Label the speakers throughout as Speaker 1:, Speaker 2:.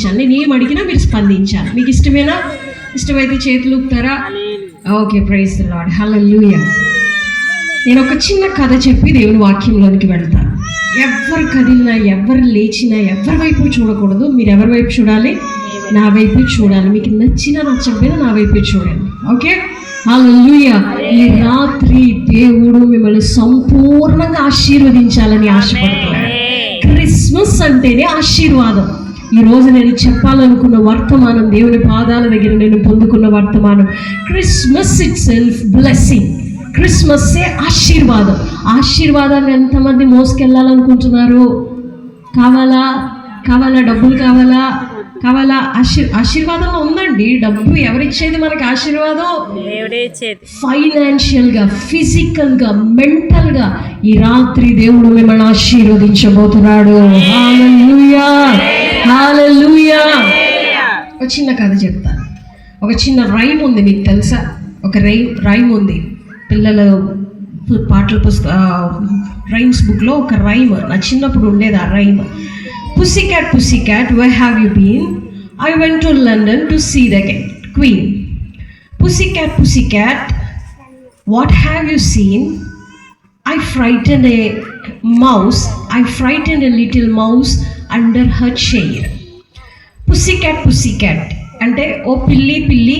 Speaker 1: స్పందించాలి. నేను ఏం అడిగినా మీరు స్పందించాలి. మీకు ఇష్టమేనా? ఇష్టమైతే చేతులు ఊపుతారా? ఓకే ప్రైజ్ లాడ్ హల్లెలూయా నేను ఒక చిన్న కథ చెప్పి దేవుని వాక్యంలోనికి వెళ్తాను. ఎవరు కదిలినా ఎవరు లేచినా ఎవరి వైపు చూడకూడదు. మీరు ఎవరి వైపు చూడాలి? నా వైపు చూడాలి. మీకు నచ్చినా నచ్చకపోయినా నా వైపు చూడండి. ఓకే? హల్లెలూయా ఈ రాత్రి దేవుడు మిమ్మల్ని సంపూర్ణంగా ఆశీర్వదించాలని ఆశపడుతున్నాడు. క్రిస్మస్ అంటేనే ఆశీర్వాదం. ఈ రోజు నేను చెప్పాలనుకున్న వర్తమానం దేవుని పాదాల దగ్గర నేను పొందుకున్న వర్తమానం. క్రిస్మస్ ఇట్ సెల్ఫ్ బ్లెస్సింగ్ క్రిస్మస్సే ఆశీర్వాదం. ఆశీర్వాదాన్ని ఎంతమంది మోసుకెళ్ళాలనుకుంటున్నారు? కావాలా? కావాలా? డబ్బులు కావాలా? కావాలా? ఆశీర్ ఆశీర్వాదంలో ఉందండి. డబ్బు ఎవరిచ్చేది మనకి ఆశీర్వాదం? ఫైనాన్షియల్గా ఫిజికల్గా మెంటల్గా ఈ రాత్రి దేవుడు మిమ్మల్ని ఆశీర్వదించబోతున్నాడు. హల్లెలూయా చిన్న కథ చెప్తాను. ఒక చిన్న రైమ్ ఉంది మీకు తెలుసా? ఒక రైమ్ రైమ్ ఉంది. పిల్లల పాటల పుస్తక రైమ్స్ బుక్లో ఒక రైమ్. నా చిన్నప్పుడు ఉండేది ఆ rhyme. Pussy cat pussy cat why have you been I went to London to see the queen pussy cat pussy cat what have you seen I frightened a mouse I frightened a little mouse under her under pussy cat pussy cat అంటే ఓ పిల్లి పిల్లి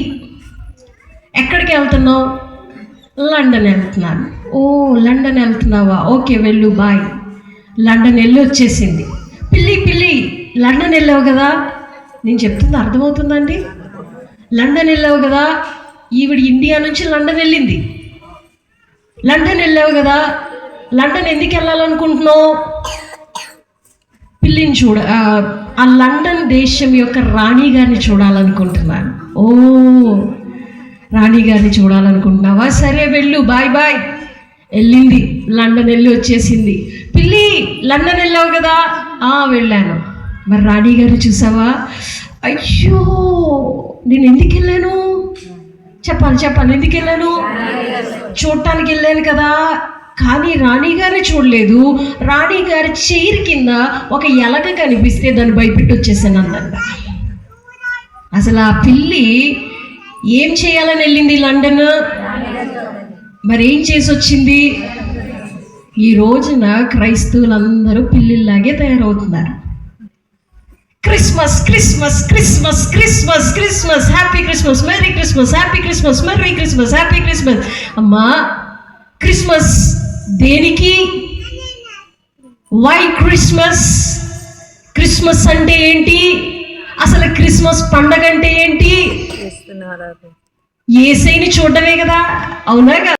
Speaker 1: ఎక్కడికి వెళ్తున్నావు? London వెళ్తున్నాను. ఓ London వెళ్తున్నావా? Okay వెళ్ళు బాయ్. లండన్ వెళ్ళి వచ్చేసింది పిల్లి పిల్లి లండన్ వెళ్ళావు కదా? నేను చెప్తుంది అర్థమవుతుందండి? లండన్ వెళ్ళావు కదా? ఈవిడ ఇండియా నుంచి లండన్ వెళ్ళింది. లండన్ వెళ్ళావు కదా? లండన్ ఎందుకు వెళ్ళాలనుకుంటున్నావు? పిల్లిని చూడ ఆ, లండన్ దేశం యొక్క రాణి గారిని చూడాలనుకుంటున్నాను. ఓ రాణి గారిని చూడాలనుకుంటున్నావా? సరే వెళ్ళు బాయ్ బాయ్. వెళ్ళింది లండన్ వెళ్ళి వచ్చేసింది. పిల్లి లండన్ వెళ్ళావు కదా? ఆ వెళ్ళాను. మరి రాణి గారు చూసావా? అయ్యో నేను ఎందుకు వెళ్ళాను? చెప్పాలి చెప్పాలి ఎందుకు వెళ్ళాను? చూడటానికి వెళ్ళాను కదా. కానీ రాణి చూడలేదు. రాణి గారి చైర్ కింద ఒక ఎలక కనిపిస్తే దాన్ని భయపెట్టి వచ్చేసాను అందంట అసలు ఆ పిల్లి ఏం చేయాలని వెళ్ళింది లండన్? మరి ఏం చేసి వచ్చింది ఈ రోజున క్రైస్తవులందరూ పిల్లిలాగే తయారవుతున్నారు. Christmas Christmas Christmas Christmas Christmas happy Christmas merry Christmas happy Christmas merry Christmas happy Christmas. అమ్మా క్రిస్మస్ దేనికి? వై క్రిస్మస్ క్రిస్మస్ అంటే ఏంటి? అసలు క్రిస్మస్ పండగ అంటే ఏంటి? ఏసైని చూడడమే కదా. అవునా కదా?